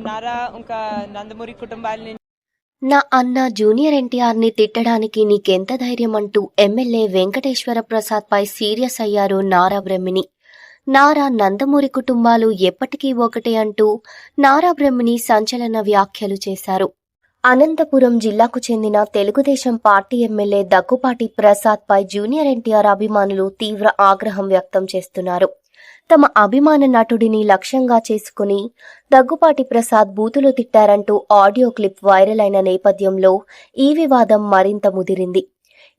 నారా ఇంకా నందమూరి కుటుంబాల నుంచి నా అన్న జూనియర్ ఎన్టీఆర్ని తిట్టడానికి నీకెంత ధైర్యం అంటూ ఎమ్మెల్యే వెంకటేశ్వర ప్రసాద్ పై సీరియస్ అయ్యారు నారా బ్రహ్మిణి. నారా నందమూరి కుటుంబాలు ఎప్పటికీ ఒకటే అంటూ నారా బ్రహ్మిణి సంచలన వ్యాఖ్యలు చేశారు. అనంతపురం జిల్లాకు చెందిన తెలుగుదేశం పార్టీ ఎమ్మెల్యే దగ్గుపాటి ప్రసాద్ పై జూనియర్ ఎన్టీఆర్ అభిమానులు తీవ్ర ఆగ్రహం వ్యక్తం చేస్తున్నారు. తమ అభిమాన నటుడిని లక్ష్యంగా చేసుకుని దగ్గుపాటి ప్రసాద్ బూతులు తిట్టారంటూ ఆడియో క్లిప్ వైరల్ అయిన నేపథ్యంలో ఈ వివాదం మరింత ముదిరింది.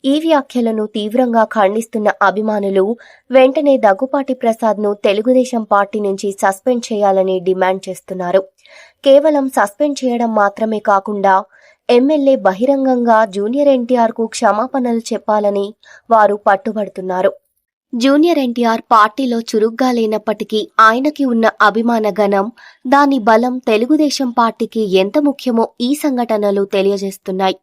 ఈ వ్యాఖ్యలను తీవ్రంగా ఖండిస్తున్న అభిమానులు వెంటనే దగ్గుపాటి ప్రసాద్ను తెలుగుదేశం పార్టీ నుంచి సస్పెండ్ చేయాలని డిమాండ్ చేస్తున్నారు. కేవలం సస్పెండ్ చేయడం మాత్రమే కాకుండా ఎమ్మెల్యే బహిరంగంగా జూనియర్ ఎన్టీఆర్కు క్షమాపణలు చెప్పాలని వారు పట్టుబడుతున్నారు. జూనియర్ ఎన్టీఆర్ పార్టీలో చురుగ్గా లేనప్పటికీ ఆయనకి ఉన్న అభిమాన గణం దాని బలం తెలుగుదేశం పార్టీకి ఎంత ముఖ్యమో ఈ సంఘటనలు తెలియజేస్తున్నాయి.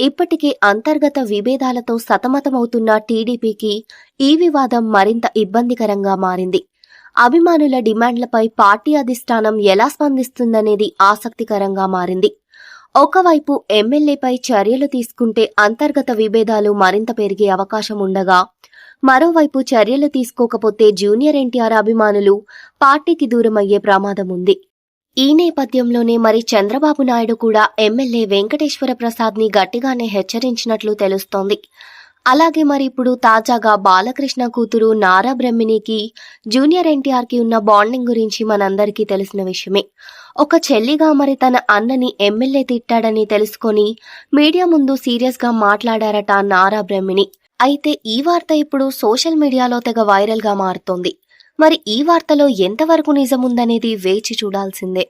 ఇప్పటికీ అంతర్గత విభేదాలతో సతమతమవుతున్న టీడీపీకి ఈ వివాదం మరింత ఇబ్బందికరంగా మారింది. అభిమానుల డిమాండ్లపై పార్టీ అధిష్టానం ఎలా స్పందిస్తుందనేది ఆసక్తికరంగా మారింది. ఒకవైపు ఎమ్మెల్యేపై చర్యలు తీసుకుంటే అంతర్గత విభేదాలు మరింత పెరిగే అవకాశం ఉండగా మరోవైపు చర్యలు తీసుకోకపోతే జూనియర్ ఎన్టీఆర్ అభిమానులు పార్టీకి దూరమయ్యే ప్రమాదం ఉంది. ఈ నేపథ్యంలోనే మరి చంద్రబాబు నాయుడు కూడా ఎమ్మెల్యే వెంకటేశ్వర ప్రసాద్ని గట్టిగానే హెచ్చరించినట్లు తెలుస్తోంది. అలాగే మరి ఇప్పుడు తాజాగా బాలకృష్ణ కూతురు నారా బ్రహ్మిణికి జూనియర్ ఎన్టీఆర్కి ఉన్న బాండింగ్ గురించి మనందరికీ తెలిసిన విషయమే. ఒక చెల్లిగా మరి తన అన్నని ఎమ్మెల్యే తిట్టాడని తెలుసుకొని మీడియా ముందు సీరియస్గా మాట్లాడారట నారా బ్రహ్మిణి. అయితే ఈ వార్త ఇప్పుడు సోషల్ మీడియాలో తెగ వైరల్గా మారుతోంది. మరి ఈ వార్తలో ఎంతవరకు నిజముందనేది వేచి చూడాల్సిందే.